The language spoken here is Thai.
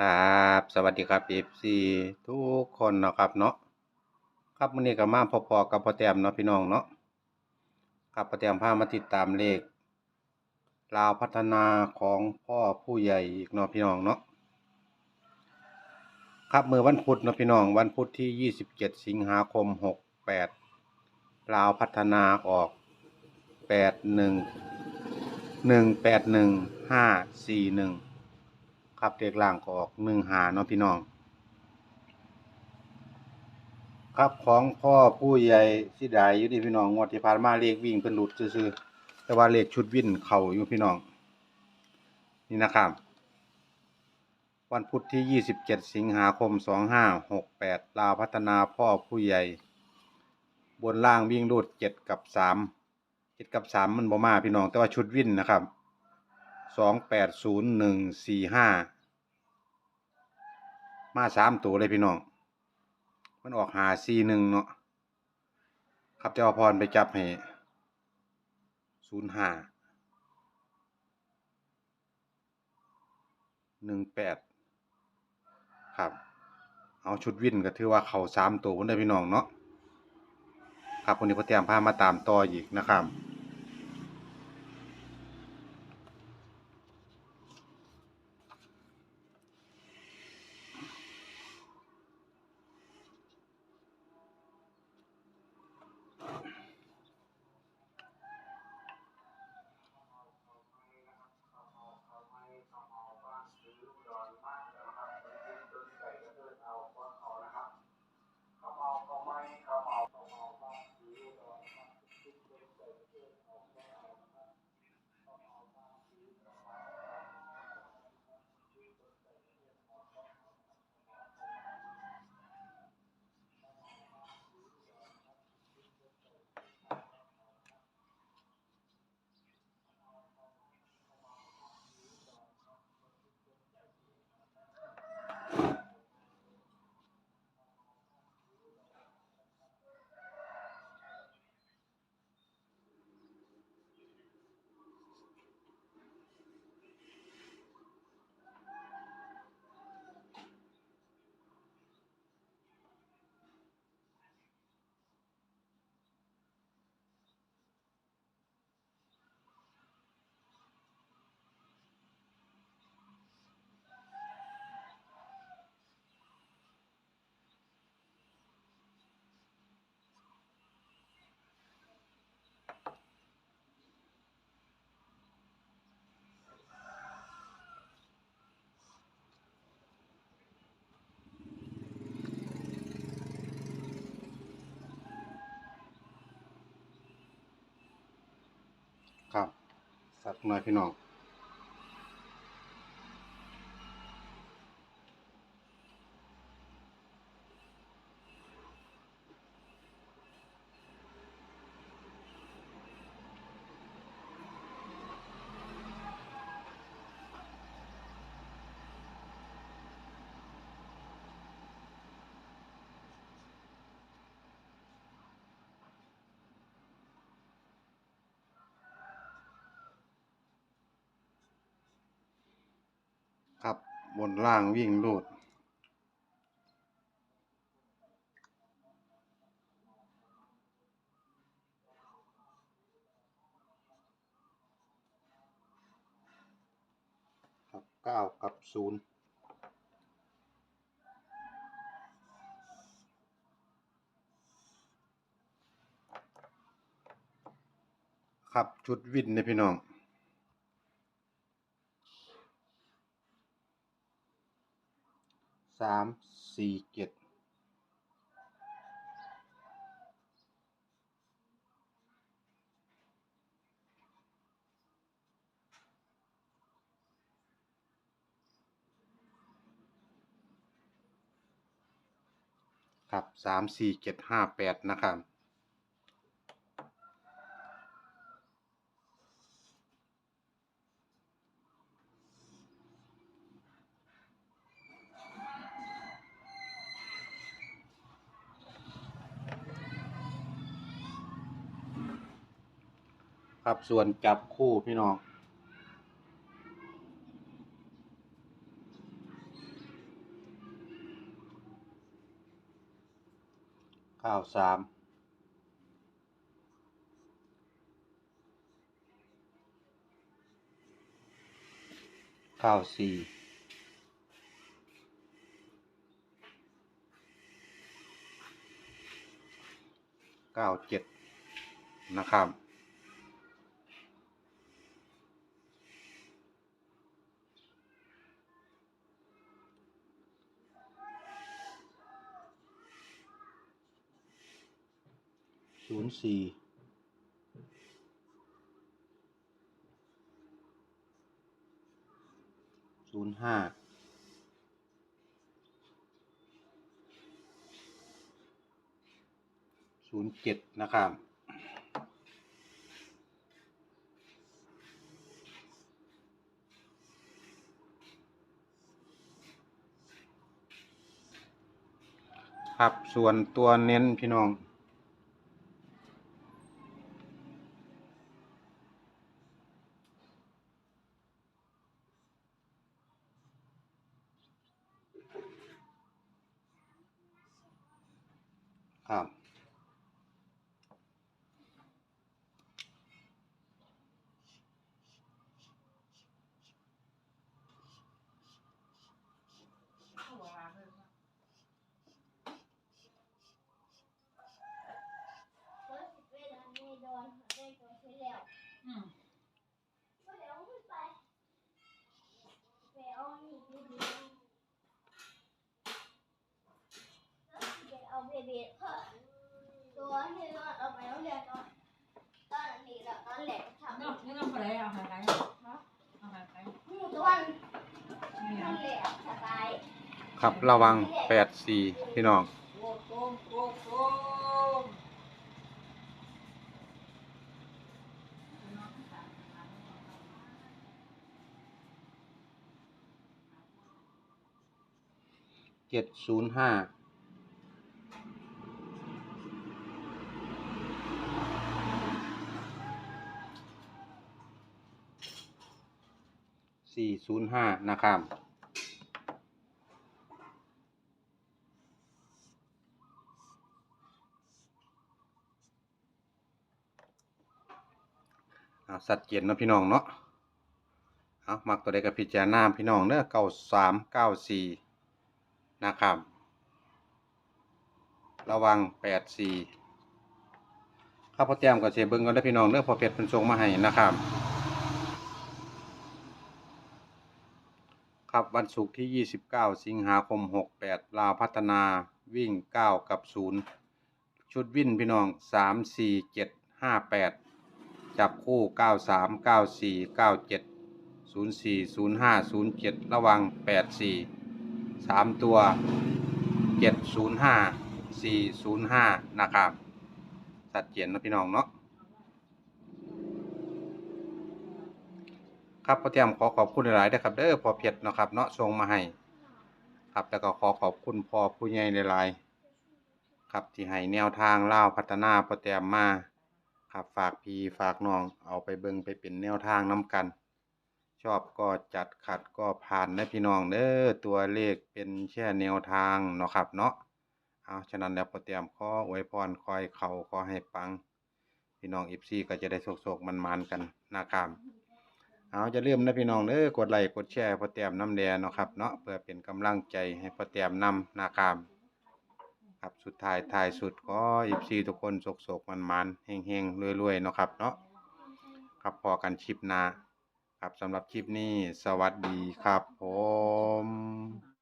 ครับ สวัสดีครับ FC ทุกคนนะครับเนาะครับมื้อนี้ก็มาพอๆกับพ่อแต้มเนาะพี่น้องเนาะครับพ่อแต้มพามาติดตามเลขลาวพัฒนาของพ่อผู้ใหญ่อีกเนาะพี่น้องเนาะครับมื้อวันพุธเนาะพี่น้องวันพุธที่ 27 สิงหาคม 68ลาวพัฒนาออก 81 181 541 ครับเด็กล่างก็ออกหนึ่งหาเนาะพี่น้อง ครับของพ่อผู้ใหญ่สิดายอยู่ที่พี่น้องงวดที่ผ่านมาเลขวิ่งเพิ่นหลุดซื่อๆแต่ว่าเลขชุดวิ่นเข้าอยู่พี่น้อง นี่นะครับ วันพุธที่ 27 สิงหาคม 2568 ลาวพัฒนาพ่อผู้ใหญ่ บนล่างวิ่งรูด7กับ 3 7 กับ 3 มันบ่มาพี่น้องแต่ว่าชุดวิ่นนะครับ280145 มาสามตัวเลยพี่น้อง มันออกหาซีหนึ่งเนาะ ครับเจ้าพรไปจับให้ศูนย์ห้าหนึ่งแปดครับ เอาชุดวินก็ถือว่าเขาสามตัวคนได้พี่น้องเนาะ ครับวันนี้พ่อเตรียมพามาตามต่ออีกนะครับ สักหน่อยพี่น้อง ครั บนล่างวิ่งรูดครับเก้ากับศูนย์ครับ ชุดวินเนี่ยพี่น้อง สามสี่เจ็ดครับสามสี่เจ็ดห้าแปดนะครับ ครับส่วนจับคู่พี่น้องเก้าสามเก้าสี่เก้าเจ็ดนะครับ ศูนย์สี่ศูนย์ห้าศูนย์เจ็ดนะครับครับส่วนตัวเน้นพี่น้อง ครับ เปิดเวลาในดอนได้ตัวใช้แล้ว อืม ก็เดี๋ยวขึ้นไปไปเอานี่ดีดีแล้วเดี๋ยวเอาเบบีเพิ่มตัวที่นอนเอาไปแล้วเรียนตอนตอนนี้แล้วตอนแหลกทำ ปไหนเอาหายไปเอาหายไปหมูตัวมันนี่มันะนแหลกสบายครับระวังแปดสี่พี่น้องโอ้โหโอ้โหเจ็ดศูนย์ห้าสี่ ศูนย์ห้านะครับเอาสัดเจนเนาะพี่น้องเนาะเอามักตัวใดกับพิจารณาพี่น้องเด้อเก้าสามเก้าสี่นะครับ ระวังแปดสี่ข้าพอแต้มกับเสียเบิ้งก็ได้อพี่น้องเด้อพอเพชรเป็นทรงมาให้นะครับ ครับวันศุกร์ที่ 29 สิงหาคม 68 ลาวพัฒนาวิ่ง 9 กับ 0 ชุดวิ่นพี่น้อง 3 4 7 5 8 จับคู่ 93 94 97 04 05 07 ระวัง 84 3 ตัว 705 405 นะครับ สัดเจนเนาะพี่น้องเนาะ ครับพ่อเตรียมขอขอบคุณหลายๆนะครับเด้อพอเพียรเนาะครับเนาะส่งมาให้ครับแล้วก็ขอขอบคุณพ่อผู้ใหญ่หลายๆครับที่ให้แนวทางเล่าพัฒนาพ่อเตรียมมาครับฝากพี่ฝากน้องเอาไปเบิ่งไปเป็นแนวทางนํกัน ชอบก็จัดขัดก็ผ่านนะพี่น้องเด้อตัวเลขเป็นแค่แนวทางเนาะครับเนาะเอาฉะนั้นแล้วพ่อเตรียมขออวยพรคอยเขาขอให้ปัง พี่น้อง FC ก็จะได้โศกๆมันๆกันนะครับ เอาจะลืมนะพี่น้องเด้อกดไลค์กดแชร์พอเตียมน้ำแดงเนาะครับเนาะเพื่อเป็นกำลังใจให้พอเตียมนำนาคาม ครับสุดท้ายท้ายสุดก็อิบซีทุกคนโศกโศกมันมันเฮงเฮงรวยๆเนาะครับเนาะครับพอกันคลิปนา ครับสำหรับคลิปนี้สวัสดีครับผม